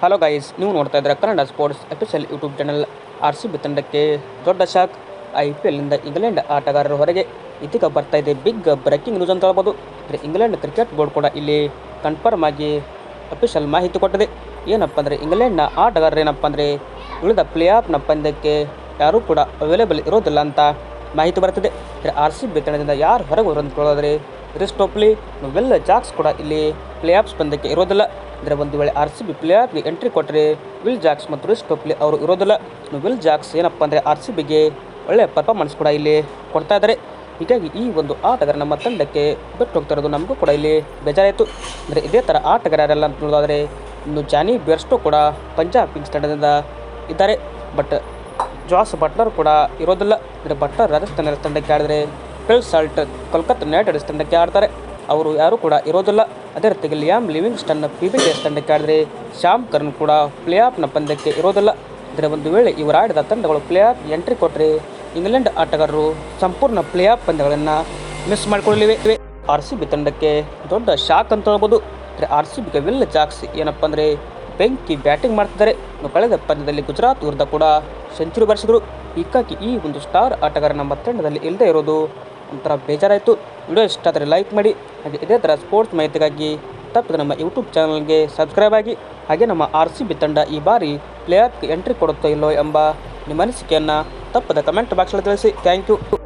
Hello guys ನೀವು ನೋಡ್ತಾ ಇದ್ದೀರಾ Kannada sports official YouTube channel R C B ತಂಡಕ್ಕೆ ದೊಡ್ಡ ಶಾಕ್ ಐ ಪಿ ಎಲ್ನಿಂದ ಇಂಗ್ಲೆಂಡ್ ಆಟಗಾರರ ಹೊರಗೆ ಇದೀಗ ಬರ್ತಾ ಇದೆ ಬಿಗ್ ಬ್ರೇಕಿಂಗ್ ನ್ಯೂಸ್ ಅಂತ ಹೇಳ್ಬೋದು. ಅಂದರೆ ಇಂಗ್ಲೆಂಡ್ ಕ್ರಿಕೆಟ್ ಬೋರ್ಡ್ ಕೂಡ ಇಲ್ಲಿ ಕನ್ಫರ್ಮ್ ಆಗಿ ಅಫಿಷಿಯಲ್ ಮಾಹಿತಿ ಕೊಟ್ಟಿದೆ. ಏನಪ್ಪ ಅಂದರೆ ಇಂಗ್ಲೆಂಡ್ನ ಆಟಗಾರರೇನಪ್ಪ ಅಂದರೆ ಉಳಿದ ಪ್ಲೇ ಆಫ್ನ ಪಂದ್ಯಕ್ಕೆ ಯಾರೂ ಕೂಡ ಅವೈಲೇಬಲ್ ಇರೋದಿಲ್ಲ ಅಂತ ಮಾಹಿತಿ ಬರುತ್ತದೆ. ಅಂದರೆ ಆರ್ ಸಿ ಬಿ ತಂಡದಿಂದ ಯಾರು ಹೊರಗೆ ಹೊರಂದ್ಕೊಳ್ಳೋದ್ರೆ ರಿಸ್ಟೋಪ್ಲಿ ನೋವೆಲ್ಲ ಜಾಕ್ಸ್ ಕೂಡ ಇಲ್ಲಿ ಪ್ಲೇ ಆಫ್ಸ್ ಬಂದಕ್ಕೆ ಇರೋದಿಲ್ಲ. ಅಂದರೆ ಒಂದು ವೇಳೆ ಆರ್ ಸಿ ಬಿ ಪ್ಲೇ ಆಫ್ಗೆ ಎಂಟ್ರಿ ಕೊಟ್ಟರೆ ವಿಲ್ ಜಾಕ್ಸ್ ಮತ್ತು ರಿಸ್ಟೋಪ್ಲಿ ಅವರು ಇರೋದಿಲ್ಲ. ವಿಲ್ ಜಾಕ್ಸ್ ಏನಪ್ಪ ಅಂದರೆ ಆರ್ ಸಿ ಬಿಗೆ ಒಳ್ಳೆಯ ಪರ್ಫಾರ್ಮೆನ್ಸ್ ಕೂಡ ಇಲ್ಲಿ ಕೊಡ್ತಾ ಇದ್ದಾರೆ ಹೀಗಾಗಿ ಈ ಒಂದು ಆಟಗಾರ ನಮ್ಮ ತಂಡಕ್ಕೆ ಬಿಟ್ಟು ಹೋಗ್ತಾ ಇರೋದು ನಮಗೂ ಕೂಡ ಇಲ್ಲಿ ಬೇಜಾರಾಯಿತು. ಅಂದರೆ ಇದೇ ಥರ ಆಟಗಾರರೆಲ್ಲ ಅಂತ ನೋಡೋದಾದರೆ, ಇನ್ನು ಜಾನಿ ಬೆರ್ಸ್ಟೋ ಕೂಡ ಪಂಜಾಬ್ ಕಿಂಗ್ಸ್ ತಂಡದಿಂದ ಇದ್ದಾರೆ. ಬಟ್ ಜಾಸ್ ಬಟ್ಲರ್ ಕೂಡ ಇರೋದಿಲ್ಲ. ಬಟ್ಲರ್ ರಾಜಸ್ಥಾನ ತಂಡಕ್ಕೆ ಆಡಿದರೆ? Phil Salt Kolkata Knight Riders ತಂಡಕ್ಕೆ ಆಡ್ತಾರೆ. ಅವರು ಯಾರೂ ಕೂಡ ಇರೋದಿಲ್ಲ. ಅದೇ ರೀತಿಗೆ Liam Livingstone P B S ತಂಡಕ್ಕೆ ಆಡಿದರೆ ಶ್ಯಾಮ್ ಕರ್ನ್ ಕೂಡ ಪ್ಲೇ ಆಫ್ನ ಪಂದ್ಯಕ್ಕೆ ಇರೋದಿಲ್ಲ. ಇದರ ಒಂದು ವೇಳೆ ಇವರು ಆಡಿದ ತಂಡಗಳು ಪ್ಲೇ ಆಫ್ ಎಂಟ್ರಿ ಕೊಟ್ಟರೆ ಇಂಗ್ಲೆಂಡ್ ಆಟಗಾರರು ಸಂಪೂರ್ಣ ಪ್ಲೇ ಆಫ್ ಪಂದ್ಯಗಳನ್ನು ಮಿಸ್ ಮಾಡಿಕೊಳ್ಳಲಿವೆ ಆರ್ ಸಿ ಬಿ ತಂಡಕ್ಕೆ ದೊಡ್ಡ ಶಾಕ್ ಅಂತ ಹೇಳ್ಬೋದು. ಆರ್ ಸಿ ಬಿಗೆ ವಿಲ್ ಜಾಕ್ಸ್ ಏನಪ್ಪ ಅಂದರೆ ಬೆಂಕಿ ಬ್ಯಾಟಿಂಗ್ ಮಾಡ್ತಿದ್ದಾರೆ. ಕಳೆದ ಪಂದ್ಯದಲ್ಲಿ ಗುಜರಾತ್ ವಿರುದ್ಧ ಕೂಡ ಸೆಂಚುರಿ ಬಾರಿಸಿದರು. ಹೀಗಾಗಿ ಈ ಒಂದು ಸ್ಟಾರ್ ಆಟಗಾರ ನಮ್ಮ ತಂಡದಲ್ಲಿ ಇಲ್ಲದೆ ಇರೋದು ಒಂಥರ ಬೇಜಾರಾಯಿತು. ವಿಡಿಯೋ ಇಷ್ಟ ಆದರೆ ಲೈಕ್ ಮಾಡಿ, ಹಾಗೆ ಇದೇ ಥರ ಸ್ಪೋರ್ಟ್ಸ್ ಮಾಹಿತಿಗಾಗಿ ತಪ್ಪದೆ ನಮ್ಮ ಯೂಟ್ಯೂಬ್ ಚಾನಲ್ಗೆ ಸಬ್ಸ್ಕ್ರೈಬ್ ಆಗಿ, ಹಾಗೆ ನಮ್ಮ ಆರ್ ಸಿ ಬಿ ತಂಡ ಈ ಬಾರಿ ಪ್ಲೇಆಫ್ಗೆ ಎಂಟ್ರಿ ಕೊಡುತ್ತೋ ಇಲ್ಲೋ ಎಂಬ ನಿಮ್ಮ ಅನಿಸಿಕೆಯನ್ನು ತಪ್ಪದ ಕಮೆಂಟ್ ಬಾಕ್ಸಲ್ಲಿ ತಿಳಿಸಿ. Thank you